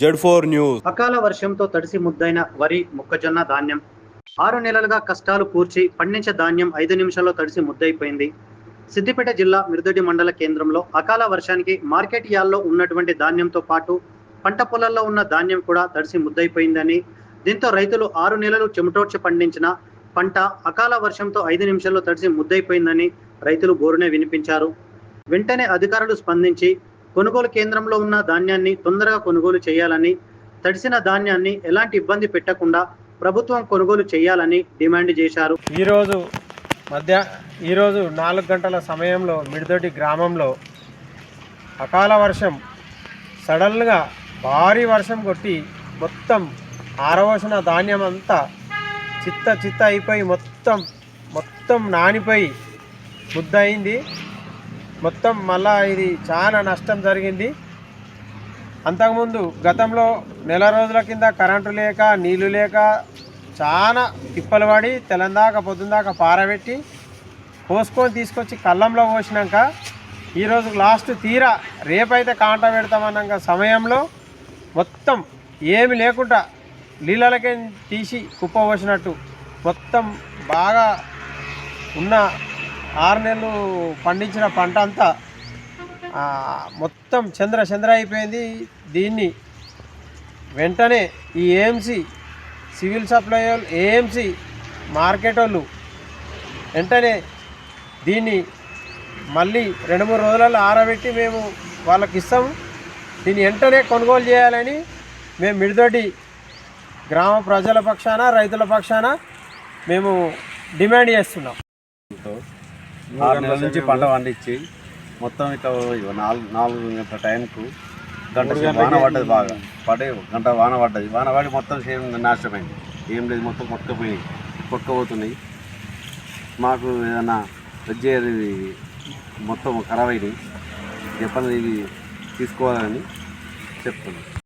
Z four news. అకాల వర్షంతో తడిసి ముద్దైన వరి మొక్కజొన్న ధాన్యం. ఆరు నెలలుగా కష్టాలు పూర్చి పండించే ధాన్యం ఐదు నిమిషాల్లో తడిసి ముద్దైపోయింది. సిద్దిపేట జిల్లా మిరుదొడి మండల కేంద్రంలో అకాల వర్షానికి మార్కెట్ యార్డ్లో ఉన్నటువంటి ధాన్యంతో పాటు పంట పొలాల్లో ఉన్న ధాన్యం కూడా తడిసి ముద్దైపోయిందని దీంతో రైతులు ఆరు నెలలు చెమటోడ్చి పండించిన పంట అకాల వర్షంతో ఐదు నిమిషాల్లో తడిసి ముద్దైపోయిందని రైతులు బోరునే వినిపించారు. వెంటనే అధికారులు స్పందించి కొనుగోలు కేంద్రంలో ఉన్న ధాన్యాన్ని తొందరగా కొనుగోలు చేయాలని తడిసిన ధాన్యాన్ని ఎలాంటి ఇబ్బంది పెట్టకుండా ప్రభుత్వం కొనుగోలు చేయాలని డిమాండ్ చేశారు. ఈరోజు మధ్య ఈరోజు నాలుగు గంటల సమయంలో మిడిదొడ్డి గ్రామంలో అకాల వర్షం సడన్గా భారీ వర్షం కొట్టి మొత్తం ఆరవసిన ధాన్యం అంతా చిత్త చిత్త అయిపోయి మొత్తం మొత్తం నానిపోయి ముద్ద అయింది మొత్తం మళ్ళా ఇది చాలా నష్టం జరిగింది. అంతకుముందు గతంలో నెల రోజుల కింద కరెంటు లేక నీళ్ళు లేక చాలా తిప్పలు పడి తెలందాక పొద్దుందాక పారబెట్టి పోసుకొని తీసుకొచ్చి కళ్ళంలో పోసినాక ఈరోజు లాస్ట్ తీరా రేపైతే కాంట పెడతామన్నాక సమయంలో మొత్తం ఏమి లేకుండా నీళ్ళకే తీసి కుప్ప పోసినట్టు మొత్తం బాగా ఉన్న ఆరు నెలలు పండించిన పంట అంతా మొత్తం చంద్ర చంద్ర అయిపోయింది. దీన్ని వెంటనే ఈ ఏఎంసీ సివిల్ సప్లై వాళ్ళు ఏఎంసీ మార్కెట్ వాళ్ళు వెంటనే దీన్ని మళ్ళీ రెండు మూడు రోజులలో ఆరబెట్టి మేము వాళ్ళకి ఇస్తాము. దీన్ని వెంటనే కొనుగోలు చేయాలని మేము మిడిదొడ్డి గ్రామ ప్రజల పక్షాన రైతుల పక్షాన మేము డిమాండ్ చేస్తున్నాం. ఆరు నెలల నుంచి పంట పండించి మొత్తం ఇట్లా నాలుగు నాలుగు గంటల టైంకు గంట వాన పడ్డది బాగా. పడే గంట వాన పడ్డది. వాన పడి మొత్తం సేమ్ నాశనమైంది. ఏం లేదు మొత్తం కొట్టుకుపోయినాయి. కొట్టుకుపోతున్నాయి. మాకు ఏదైనా వచ్చేది మొత్తం ఖరాబ్ అయినాయి. చెప్పండి ఇవి తీసుకోవాలని చెప్తున్నాను